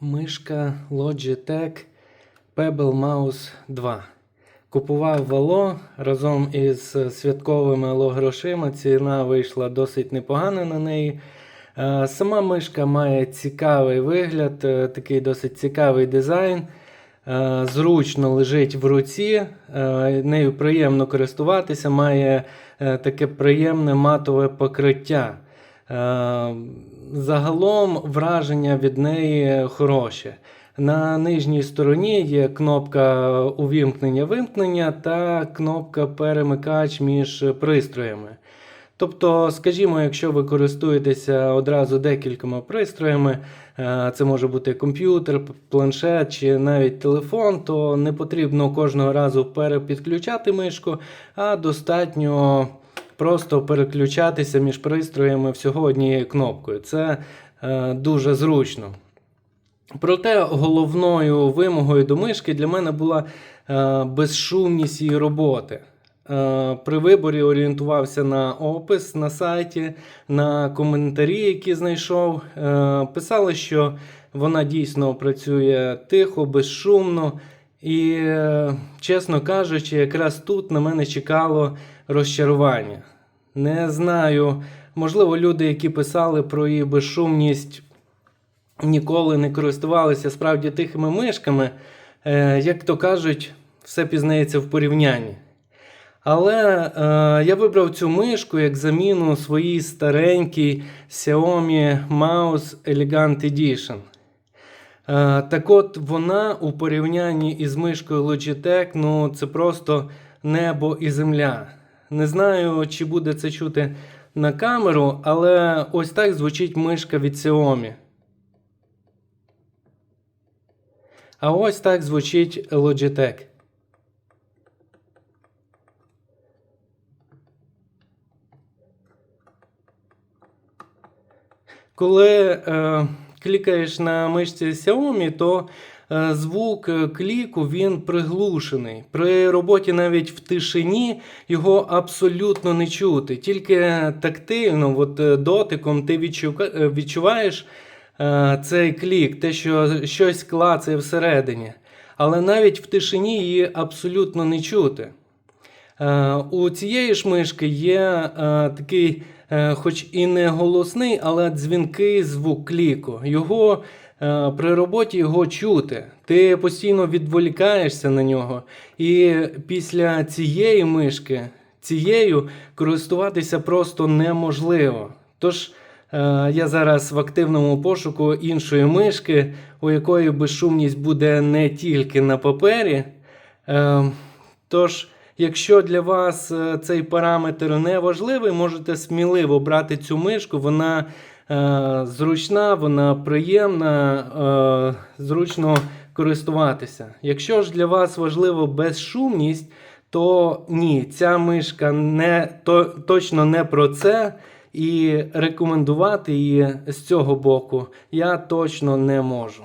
Мишка Logitech Pebble Mouse 2. Купував вало разом із святковими ло-грошима. Ціна вийшла досить непогана на неї. Е, Сама мишка має цікавий вигляд, е, такий досить цікавий дизайн. Е, Зручно лежить в руці, нею приємно користуватися, має таке приємне матове покриття. Е, Загалом враження від неї хороше. На нижній стороні є кнопка увімкнення-вимкнення та кнопка перемикач між пристроями. Тобто, скажімо, якщо ви користуєтеся одразу декількома пристроями, е, це може бути комп'ютер, планшет чи навіть телефон, то не потрібно кожного разу перепідключати мишку, а достатньо просто переключатися між пристроями всього однією кнопкою. Це е, дуже зручно. Проте головною вимогою до мишки для мене була е, безшумність її роботи. Е, При виборі орієнтувався на опис на сайті, на коментарі, які знайшов. Е, Писали, що вона дійсно працює тихо, безшумно. І, е, чесно кажучи, якраз тут на мене чекало розчарування. Не знаю, можливо, люди, які писали про її безшумність, ніколи не користувалися справді тихими мишками. Е, як то кажуть, все пізнається в порівнянні. Але е, я вибрав цю мишку як заміну своїй старенькій Xiaomi Mouse Elegant Edition. Е, так от вона у порівнянні із мишкою Logitech, ну це просто небо і земля. Не знаю, чи буде це чути на камеру, але ось так звучить мишка від Xiaomi. А ось так звучить Logitech. Коли е, клікаєш на мишці Xiaomi, то е, звук е, кліку він приглушений. При роботі навіть в тишині його абсолютно не чути. Тільки тактильно, от, е, дотиком ти відчуваєш цей клік, те, що щось клацає всередині. Але навіть в тишині її абсолютно не чути. Е, У цієї ж мишки є е, такий, е, хоч і не голосний, але дзвінкий звук кліку. Його при роботі його чути. Ти постійно відволікаєшся на нього. І після цієї мишки, цією користуватися просто неможливо. Тож я зараз в активному пошуку іншої мишки, у якої безшумність буде не тільки на папері. Е, Тож, якщо для вас е, цей параметр не важливий, можете сміливо брати цю мишку. Вона е, зручна, вона приємна, е, зручно користуватися. Якщо ж для вас важлива безшумність, то ні, ця мишка не, то, точно не про це. І рекомендувати її з цього боку я точно не можу.